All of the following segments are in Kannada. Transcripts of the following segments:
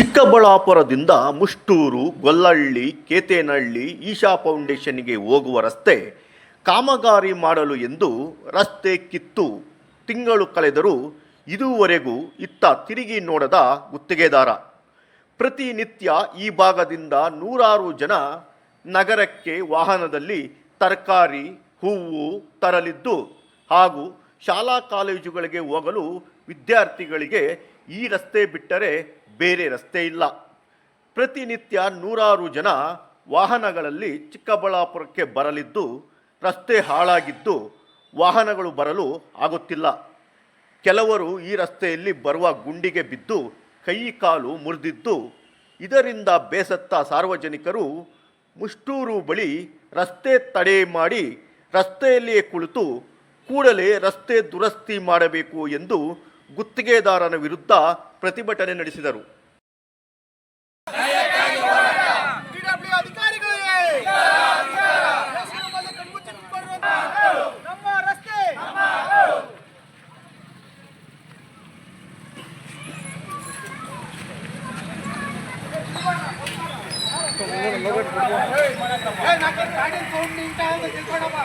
ಚಿಕ್ಕಬಳ್ಳಾಪುರದಿಂದ ಮುಷ್ಟೂರು ಗೊಲ್ಲಹಳ್ಳಿ ಕೇತೇನಹಳ್ಳಿ, ಈಶಾ ಫೌಂಡೇಶನ್ಗೆ ಹೋಗುವ ರಸ್ತೆ ಕಾಮಗಾರಿ ಮಾಡಲು ಎಂದು ರಸ್ತೆ ಕಿತ್ತು. ತಿಂಗಳು ಕಳೆದರೂ ಇದುವರೆಗೂ ಇತ್ತ ತಿರುಗಿ ನೋಡದ ಗುತ್ತಿಗೆದಾರ. ಪ್ರತಿನಿತ್ಯ ಈ ಭಾಗದಿಂದ ನೂರಾರು ಜನ ನಗರಕ್ಕೆ ವಾಹನದಲ್ಲಿ ತರಕಾರಿ, ಹೂವು ತರಲಿದ್ದು ಹಾಗೂ ಶಾಲಾ ಕಾಲೇಜುಗಳಿಗೆ ಹೋಗಲು ವಿದ್ಯಾರ್ಥಿಗಳಿಗೆ ಈ ರಸ್ತೆ ಬಿಟ್ಟರೆ ಬೇರೆ ರಸ್ತೆ ಇಲ್ಲ. ಪ್ರತಿನಿತ್ಯ ನೂರಾರು ಜನ ವಾಹನಗಳಲ್ಲಿ ಚಿಕ್ಕಬಳ್ಳಾಪುರಕ್ಕೆ ಬರಲಿದ್ದು, ರಸ್ತೆ ಹಾಳಾಗಿದ್ದು ವಾಹನಗಳು ಬರಲು ಆಗುತ್ತಿಲ್ಲ. ಕೆಲವರು ಈ ರಸ್ತೆಯಲ್ಲಿ ಬರುವ ಗುಂಡಿಗೆ ಬಿದ್ದು ಕೈ ಕಾಲು ಮುರಿದಿದ್ದು, ಇದರಿಂದ ಬೇಸತ್ತ ಸಾರ್ವಜನಿಕರು ಮುಷ್ಟೂರು ಬಳಿ ರಸ್ತೆ ತಡೆ ಮಾಡಿ ರಸ್ತೆಯಲ್ಲಿಯೇ ಕುಳಿತು ಕೂಡಲೇ ರಸ್ತೆ ದುರಸ್ತಿ ಮಾಡಬೇಕು ಎಂದು ಗುತ್ತಿಗೆದಾರನ ವಿರುದ್ಧ ಪ್ರತಿಭಟನೆ ನಡೆಸಿದರು. ಏ, ನಾಕರ್ ಗಾಡಿ ತಗೊಂಡು ನಿಂತ ಅಂತ ತಿಳ್ಕೊಂಡಪ್ಪ.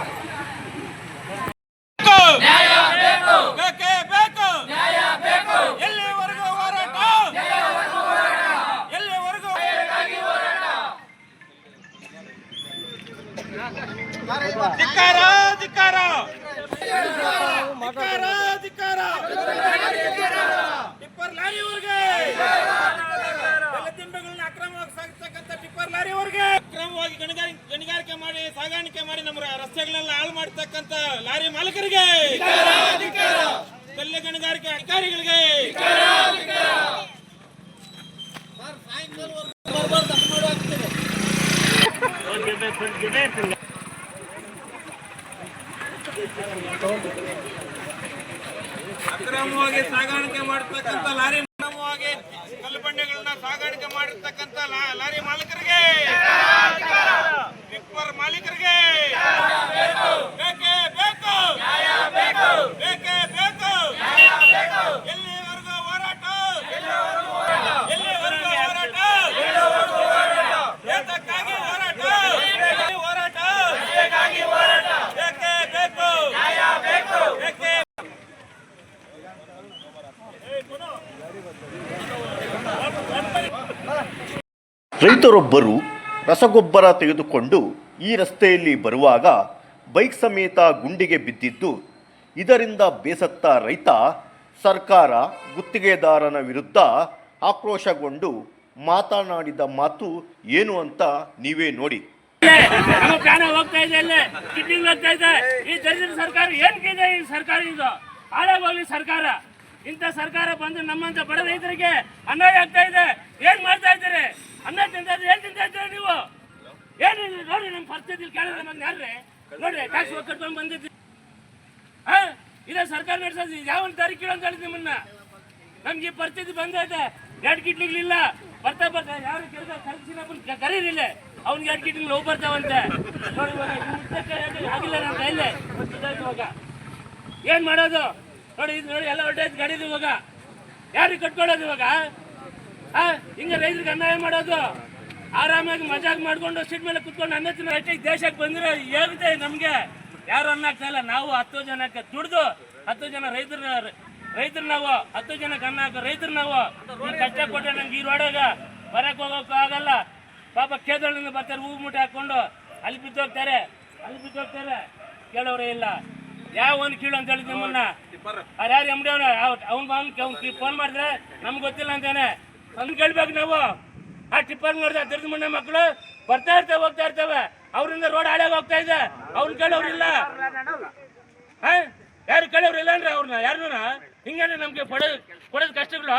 ಮಾಡಿ, ಸಾಗಾಣಿಕೆ ಮಾಡಿ ನಮ್ಮ ರಸ್ತೆಗಳೆಲ್ಲ ಹಾಳು ಮಾಡ್ತಕ್ಕಂತ ಲಾರಿ ಮಾಲೀಕರಿಗೆ. ಕಲ್ಲು ಗಣಿಗಾರಿಕೆ ಅಧಿಕಾರಿಗಳಿಗೆ. ಅಕ್ರಮವಾಗಿ ಸಾಗಾಣಿಕೆ ಮಾಡತಕ್ಕಂಥ ಲಾರಿ ಅಕ್ರಮವಾಗಿ ಕಲ್ಲು ಬಂಡೆಗಳನ್ನ ಸಾಗಾಣಿಕೆ ಮಾಡಿರ್ತಕ್ಕಂಥ ಲಾ- ಲಾರಿ ಮಾಲೀಕರಿಗೆ. ಟಿಪ್ಪರ್ ಮಾಲೀಕರಿಗೆ. ಬೇಕೇ ಬೇಕು. ಬೇಕೇ ಬೇಕು. ಎಲ್ಲಿವರೆಗೂ ಹೋರಾಟ? ಎಲ್ಲಿವರೆಗೂ ಹೋರಾಟ? ಏತಕ್ಕಾಗಿ ಹೋರಾಟ? ಹೋರಾಟ ಬೇಕೇ. ಬೇಕು ಬೇಕೇ. ರೈತರೊಬ್ಬರು ರಸಗೊಬ್ಬರ ತೆಗೆದುಕೊಂಡು ಈ ರಸ್ತೆಯಲ್ಲಿ ಬರುವಾಗ ಬೈಕ್ ಸಮೇತ ಗುಂಡಿಗೆ ಬಿದ್ದಿದ್ದು, ಇದರಿಂದ ಬೇಸತ್ತ ರೈತ ಸರ್ಕಾರ ಗುತ್ತಿಗೆದಾರನ ವಿರುದ್ಧ ಆಕ್ರೋಶಗೊಂಡು ಮಾತನಾಡಿದ ಮಾತು ಏನು ಅಂತ ನೀವೇ ನೋಡಿ. ನಮ್ಮ ಇದೆ ಅಲ್ಲೇ ಇದೆ. ಈ ಸರ್ಕಾರ ಸರ್ಕಾರ ಇದು? ಸರ್ಕಾರ. ಇಂಥ ಸರ್ಕಾರ ಬಂದು ನಮ್ಮಂತ ಬಡ ರೈತರಿಗೆ ಅನ್ಯಾಯ ಆಗ್ತಾ ಇದೆ. ಏನ್ ಮಾಡ್ತಾ ಇದ್ದೀರಿ? ಅನ್ನ ತಿಂತ ಏನ್ ತಿಂತಾ ಇದ್ದೀರಿ ನೀವು? ಏನು ನೋಡಿ ನಮ್ಮ ಪರಿಸ್ಥಿತಿ ಕೇಳಿದ್ರೆ ನಮಗೆ ಯಾರ್ರಿ? ನೋಡ್ರಿ ಟ್ಯಾಕ್ಸ್ ಕಟ್ಕೊಂಡು ಬಂದಿದ್ವಿ ಹಾ? ಇದೇ ಸರ್ಕಾರ ನಡೆಸೋದು ಯಾವ ತಾರೀಕು ಅಂತ ಹೇಳಿದ್ ನಿಮ್ಮನ್ನ? ನಮ್ಗೆ ಈ ಪರಿಸ್ಥಿತಿ ಬಂದೈತೆ ಎರಡು ಕಿಟ್ಲಿಗಳಿಲ್ಲ ಬರ್ತಾ ಬರ್ತಾ ಯಾರು ಕೆಲಸ ಕರ್ಸಿನ ಕರೀರಿಲ್ಲ. ಅವ್ನಿಗೆ ಎರಡು ಕಿಡ್ನಿ ನೋವು ಬರ್ತಾವಂತೆ. ನೋಡಿ ಆಗಿಲ್ಲ ನನ್ನ ಕೈಲೇ. ಇವಾಗ. ಏನ್ ಮಾಡೋದು? ನೋಡಿ, ಇದು ನೋಡಿ, ಎಲ್ಲ ಹೊಟ್ಟೈತೆ ಗಡಿದು ಇವಾಗ. ಯಾರಿಗೆ ಕಟ್ಕೊಳ್ಳೋದು ಇವಾಗ? ಹಾ? ಹಿಂಗೆ ರೈತರಿಗೆ ಅನ್ಯಾಯ ಮಾಡೋದು? ಆರಾಮಾಗಿ ಮಜಾಕ್ ಮಾಡ್ಕೊಂಡು ಸೀಟ್ ಮೇಲೆ ಕುತ್ಕೊಂಡು ಅನ್ನ ತಿನ್ನ ದೇಶಕ್ಕೆ ಬಂದ್ರೆ ಹೇಗಿದೆ ನಮ್ಗೆ. ಯಾರು ಅನ್ನಾಗ್ತಾ ಇಲ್ಲ. ನಾವು ಹತ್ತು ಜನಕ್ಕೆ ದುಡ್ದು, ಹತ್ತು ಜನ ರೈತರ ರೈತರ ನಾವು, ಹತ್ತು ಜನಕ್ಕೆ ಅನ್ನ ಹಾಕೋ ರೈತರು ನಾವು. ಕಷ್ಟ ಕೊಟ್ಟೆ ನಂಗೆ ಈ ರೋಡಾಗ ಬರಕ್ ಹೋಗೋಕ್ಕೂ ಆಗಲ್ಲ. ಪಾಪ ಕೇದಳಿಂದ ಬರ್ತಾರೆ ಹೂ ಮುಟ್ಟಿ ಹಾಕೊಂಡು ಅಲ್ಲಿ ಬಿದ್ದೋಗ್ತಾರೆ ಅಲ್ಲಿ ಬಿದ್ದೋಗ್ತಾರೆ. ಕೇಳೋರೇ ಇಲ್ಲ. ಯಾವ ಒಂದು ಕೀಳು ಅಂತ ಹೇಳಿದ್ ನಿಮ್ಮನ್ನ? ಯಾರು ಎಮ್ಡಿ ಅವ್ನು ಅವ್ನು ಅವ್ನು ಫೋನ್ ಮಾಡಿದ್ರೆ ನಮ್ಗೆ ಗೊತ್ತಿಲ್ಲ ಅಂತಾನೆ. ಅಂದ್ ಕೇಳ್ಬೇಕು ನಾವು. ಆ ಟಿಪ್ಪರ್ ನೋಡಿದ ತಿರ್ದು ಮಣ್ಣ ಮಕ್ಕಳು ಬರ್ತಾ ಇರ್ತವೆ, ಹೋಗ್ತಾ ಇರ್ತವೆ. ಅವರಿಂದ ರೋಡ್ ಹಾಳಾಗ ಹೋಗ್ತಾ ಇದೆ. ಅವ್ನ ಕೇಳೋರಿಲ್ಲ ಯಾರು ಕೇಳೋರು ಇಲ್ಲ ಅಂದ್ರೆ ಅವ್ರನ್ನ ಯಾರನ್ನ? ಹಿಂಗೇನೆ ನಮ್ಗೆ ಪಡೋ ಕೊಡೋದು ಕಷ್ಟಗಳು.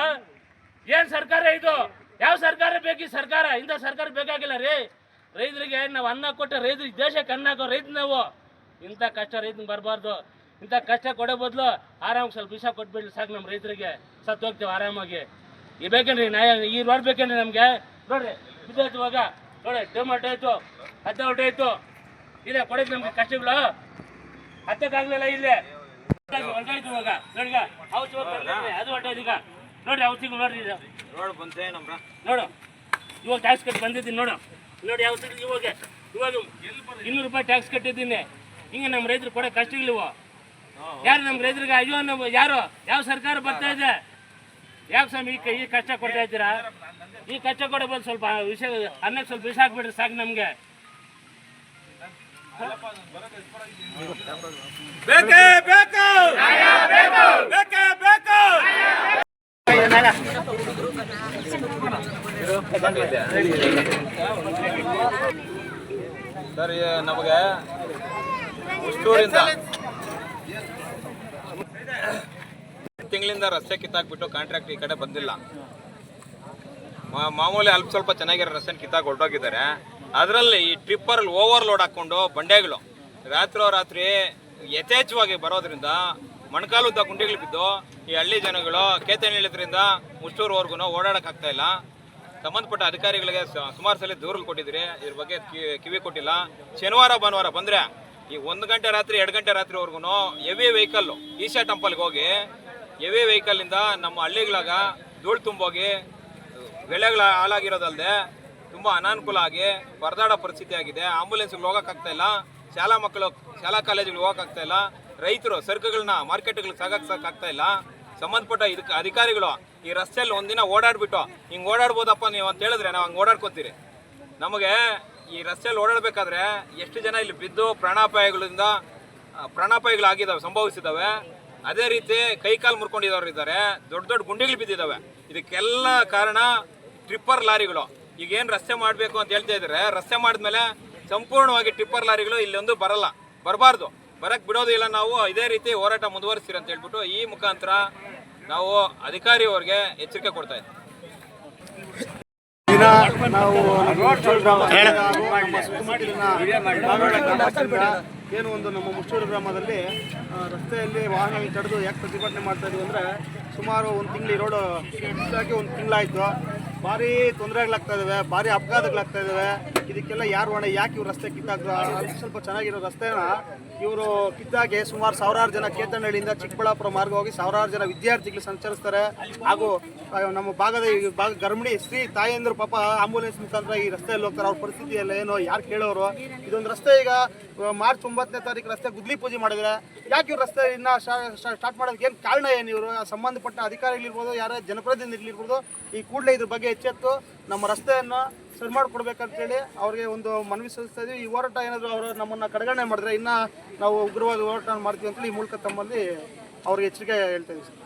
ಏನ್ ಸರ್ಕಾರ ಇದು? ಯಾವ ಸರ್ಕಾರ ಬೇಕು ಸರ್ಕಾರ? ಇಂಥ ಸರ್ಕಾರ ಬೇಕಾಗಿಲ್ಲ ರೀ. ರೈತರಿಗೆ ನಾವು ಅನ್ನ ಕೊಟ್ಟ ರೈತರಿಗೆ ದೇಶಕ್ಕೆ ಅನ್ನ ಹಾಕೋ ರೈತ ನಾವು. ಇಂಥ ಕಷ್ಟ ರೈತನ ಬರಬಾರ್ದು. ಇಂಥ ಕಷ್ಟ ಕೊಡೋ ಬದಲು ಆರಾಮಾಗಿ ಸ್ವಲ್ಪ ವಿಷ ಕೊಟ್ಬಿಡ್ಲಿ ಸಾಕು ನಮ್ಮ ರೈತರಿಗೆ. ಸತ್ತು ಹೋಗ್ತೇವೆ ಆರಾಮಾಗಿ. ಈ ಬೇಕೇನ್ರಿ ನ್ಯಾಯ ಈ ರೋಡ್ ಬೇಕೇನ್ರಿ ನಮಗೆ? ನೋಡ್ರಿ ಬಿದ್ದೋಯ್ತು ಇವಾಗ. ನೋಡಿ ಟೊಮೆಟೊ ಆಯ್ತು ಹತ್ತ ಹೊಟ್ಟೆ ಆಯ್ತು. ಇಲ್ಲ ಕೊಡಕ್ಕೆ ನಮ್ಗೆ ಕಷ್ಟಗಳು. ಹತ್ತಕ್ಕಾಗ್ಲಿಲ್ಲ ಇಲ್ಲಿ. ಹೊರಟಾಯ್ತು ಇವಾಗ. ನೋಡಿಗ ಔಷಧ ಅದು ಹೊರಟೋದು ಈಗ ನೋಡಿ ಯಾವ ತಿಂಗಳು ನೋಡ್ರಿ ಇದು. ನೋಡು ಇವಾಗ ಟ್ಯಾಕ್ಸ್ ಕಟ್ಟಿ ಬಂದಿದ್ದೀನಿ ನೋಡು. ನೋಡಿ ಯಾವ ಇವಾಗ. ಇವಾಗ ಇನ್ನೂರು ರೂಪಾಯಿ ಟ್ಯಾಕ್ಸ್ ಕಟ್ಟಿದ್ದೀನಿ. ಹಿಂಗೆ ನಮ್ಮ ರೈತರು ಕೊಡೋ ಕಷ್ಟಗಳಿವು. ಯಾರು ನಮ್ಮ ರೈತರಿಗೆ ಅಯ್ಯೋ ನಮ್ಮ ಯಾರು? ಯಾವ ಸರ್ಕಾರ ಬರ್ತಾ ಇದೆ? ಯಾಕೆ ಸ್ವಾಮಿ ಈ ಕ- ಈ ಕಷ್ಟ ಕೊಡ್ತಾ ಇದ್ದೀರಾ? ಈ ಕಷ್ಟ ಕೊಡೋ ಬಂದು ಸ್ವಲ್ಪ ವಿಷಯ ಅನ್ನಕ್ಕೆ ಸ್ವಲ್ಪ ವಿಷ ಹಾಕ್ಬಿಡ್ರಿ ಸಾಕು ನಮಗೆ. ಬೇಕೇ ಬೇಕು! ಬೇಕೇ ಬೇಕು! ಸರ್ ಈ ನಮಗೆ ಉಸ್ತೂರಿಂದ. ತಿಂಗಳಿಂದ ರಸ್ತೆ ಕಿತ್ತಾಕ್ಬಿಟ್ಟು ಕಾಂಟ್ರಾಕ್ಟ್ ಈ ಕಡೆ ಬಂದಿಲ್ಲ. ಮಾಮೂಲಿ ಅಲ್ಪ ಸ್ವಲ್ಪ ಚೆನ್ನಾಗಿರೋ ರಸ್ತೆ ಕಿತ್ತಾಕ್ ಹೊರಟೋಗಿದ್ದಾರೆ. ಅದರಲ್ಲಿ ಈ ಟ್ರಿಪ್ಪರಲ್ಲಿ ಓವರ್ಲೋಡ್ ಹಾಕ್ಕೊಂಡು ಬಂಡೆಗಳು. ರಾತ್ರೋ ರಾತ್ರಿ ಯಥೇಚ್ಛವಾಗಿ ಬರೋದ್ರಿಂದ ಮಣ್ಕಾಲುದ್ದ ಗುಂಡಿಗಳು ಬಿದ್ದು ಈ ಹಳ್ಳಿ ಜನಗಳು ಕೇತನ ಇಳಿದ್ರಿಂದ ಮುಷ್ಟೂರ್ವರೆಗೂ ಓಡಾಡೋಕ್ಕಾಗ್ತಾ ಇಲ್ಲ. ಸಂಬಂಧಪಟ್ಟ ಅಧಿಕಾರಿಗಳಿಗೆ ಸುಮಾರು ಸಲ ದೂರಲು ಕೊಟ್ಟಿದ್ರಿ. ಇದ್ರ ಬಗ್ಗೆ ಕಿವಿ ಕೊಟ್ಟಿಲ್ಲ. ಶನಿವಾರ ಭಾನುವಾರ ಬಂದ್ರೆ ಈ ಒಂದು ಗಂಟೆ ರಾತ್ರಿ, ಎರಡು ಗಂಟೆ ರಾತ್ರಿವರೆಗೂ ಹೆವಿ ವೆಹಿಕಲ್ ಈಶಾ ಟೆಂಪಲ್ಗೆ ಹೋಗಿ ಹೆವಿ ವೆಹಿಕಲಿಂದ ನಮ್ಮ ಹಳ್ಳಿಗಳಾಗ ಧೂಳು ತುಂಬೋಗಿ ಬೆಳೆಗಳ ಹಾಳಾಗಿರೋದಲ್ಲದೆ ತುಂಬ ಅನಾನುಕೂಲ ಆಗಿ ಪರದಾಡೋ ಪರಿಸ್ಥಿತಿ ಆಗಿದೆ. ಆಂಬುಲೆನ್ಸ್ಗಳು ಹೋಗೋಕ್ಕಾಗ್ತಾ ಇಲ್ಲ. ಶಾಲಾ ಮಕ್ಕಳು, ಶಾಲಾ ಕಾಲೇಜುಗಳು ಹೋಗೋಕ್ಕಾಗ್ತಾ ಇಲ್ಲ. ರೈತರು ಸರಕುಗಳನ್ನ ಮಾರ್ಕೆಟ್ಗಳಿಗೆ ಸಾಗಕ್ಸಾಗ್ತಾ ಇಲ್ಲ. ಸಂಬಂಧಪಟ್ಟ ಇದಕ್ಕೆ ಅಧಿಕಾರಿಗಳು ಈ ರಸ್ತೆಯಲ್ಲಿ ಒಂದಿನ ಓಡಾಡ್ಬಿಟ್ಟು, ಹಿಂಗೆ ಓಡಾಡ್ಬೋದಪ್ಪ ನೀವು ಅಂತ ಹೇಳಿದ್ರೆ ನಾವು ಹಂಗೆ ಓಡಾಡ್ಕೋತೀರಿ. ನಮಗೆ ಈ ರಸ್ತೆಯಲ್ಲಿ ಓಡಾಡಬೇಕಾದ್ರೆ ಎಷ್ಟು ಜನ ಇಲ್ಲಿ ಬಿದ್ದು ಪ್ರಾಣಾಪಾಯಗಳಿಂದ ಪ್ರಾಣಾಪಾಯಗಳಾಗಿದ್ದಾವೆ, ಸಂಭವಿಸಿದ್ದಾವೆ. ಅದೇ ರೀತಿ ಕೈಕಾಲು ಮುರ್ಕೊಂಡಿದ್ದವ್ರು ಇದ್ದಾರೆ. ದೊಡ್ಡ ದೊಡ್ಡ ಗುಂಡಿಗಳು ಬಿದ್ದಿದ್ದಾವೆ ಇದಕ್ಕೆಲ್ಲ ಕಾರಣ ಟ್ರಿಪ್ಪರ್ ಲಾರಿಗಳು. ಈಗ ಏನು ರಸ್ತೆ ಮಾಡಬೇಕು ಅಂತ ಹೇಳ್ತಾ ಇದ್ದಾರೆ ರಸ್ತೆ ಮಾಡಿದ್ಮೇಲೆ ಸಂಪೂರ್ಣವಾಗಿ ಟ್ರಿಪ್ಪರ್ ಲಾರಿಗಳು ಇಲ್ಲೊಂದು ಬರಲ್ಲ. ಬರಬಾರ್ದು. ಬರಕ್ಕೆ ಬಿಡೋದಿಲ್ಲ ನಾವು. ಇದೇ ರೀತಿ ಹೋರಾಟ ಮುಂದುವರಿಸ್ತೀರಿ ಅಂತ ಹೇಳ್ಬಿಟ್ಟು ಈ ಮುಖಾಂತರ ನಾವು ಅಧಿಕಾರಿಯವ್ರಿಗೆ ಎಚ್ಚರಿಕೆ ಕೊಡ್ತಾ ಇದ್ದೀವಿ ದಿನ ನಾವು ಏನು ಒಂದು ನಮ್ಮ ಮುಚ್ಚೂರು ಗ್ರಾಮದಲ್ಲಿ ರಸ್ತೆಯಲ್ಲಿ ವಾಹನಗಳು ತಡೆದು ಯಾಕೆ ಪ್ರತಿಭಟನೆ ಮಾಡ್ತಾ ಇದೀವಿ ಅಂದರೆ, ಸುಮಾರು ಒಂದು ತಿಂಗಳು ರೋಡು ಒಂದು ತಿಂಗಳಾಯಿತು. ಭಾರಿ ತೊಂದರೆಗಳಾಗ್ತಾ ಇದ್ದಾವೆ ಭಾರಿ ಅಪಘಾತಗಳಾಗ್ತಾ ಇದಕ್ಕೆಲ್ಲ ಯಾರು ಹೊಣೆ, ಯಾಕೆ ಇವ್ರು ರಸ್ತೆ ಕಿತ್ತಾಗ ಸ್ವಲ್ಪ ಚೆನ್ನಾಗಿರೋ ರಸ್ತೆನ ಇವರು ಕಿತ್ತಾಗೆ ಸುಮಾರು ಸಾವಿರಾರು ಜನ ಕೇತನಹಳ್ಳಿಯಿಂದ ಚಿಕ್ಕಬಳ್ಳಾಪುರ ಮಾರ್ಗ ಹೋಗಿ ಸಾವಿರಾರು ಜನ ವಿದ್ಯಾರ್ಥಿಗಳು ಸಂಚರಿಸ್ತಾರೆ. ಹಾಗೂ ನಮ್ಮ ಭಾಗದ ಭಾಗ ಗರ್ಭಿಣಿ ಸ್ತ್ರೀ ತಾಯಿಯಂದ್ರು ಪಾಪ ಆಂಬುಲೆನ್ಸ್ ಮುಖಾಂತರ ಈ ರಸ್ತೆಯಲ್ಲಿ ಹೋಗ್ತಾರೆ. ಅವ್ರ ಪರಿಸ್ಥಿತಿ ಎಲ್ಲ ಏನೋ, ಯಾರು ಕೇಳೋರು? ಇದೊಂದು ರಸ್ತೆ ಈಗ ಮಾರ್ಚ್ ಒಂಬತ್ತನೇ ತಾರೀಕು ರಸ್ತೆ ಗುದ್ಲಿ ಪೂಜೆ ಮಾಡಿದ್ರೆ ಯಾಕೆ ಇವ್ರು ರಸ್ತೆ ಇನ್ನ ಸ್ಟಾರ್ಟ್ ಮಾಡೋದಕ್ಕೆ ಏನು ಕಾರಣ ಏನು ಇವರು? ಸಂಬಂಧಪಟ್ಟ ಅಧಿಕಾರಿಗಳಿರ್ಬೋದು, ಯಾರೇ ಜನಪ್ರತಿನಿಧಿಗಳಿರ್ಬೋದು, ಈ ಕೂಡಲೇ ಇದ್ರ ಬಗ್ಗೆ ಎಚ್ಚೆತ್ತು. ನಮ್ಮ ರಸ್ತೆಯನ್ನು ಸರಿ ಮಾಡಿಕೊಡ್ಬೇಕಂತೇಳಿ ಅವ್ರಿಗೆ ಒಂದು ಮನವಿ ಸಲ್ಲಿಸ್ತಾ ಇದೀವಿ. ಈ ಹೋರಾಟ ಏನಾದರೂ ಅವರು ನಮ್ಮನ್ನು ಕಡೆಗಣನೆ ಮಾಡಿದ್ರೆ ಇನ್ನೂ ನಾವು ಉಗ್ರವಾದ ಹೋರಾಟ ಮಾಡ್ತೀವಿ ಅಂತೇಳಿ ಈ ಮೂಲಕ ತಮ್ಮಲ್ಲಿ ಅವ್ರಿಗೆ ಎಚ್ಚರಿಕೆ ಹೇಳ್ತಾ ಸರ್.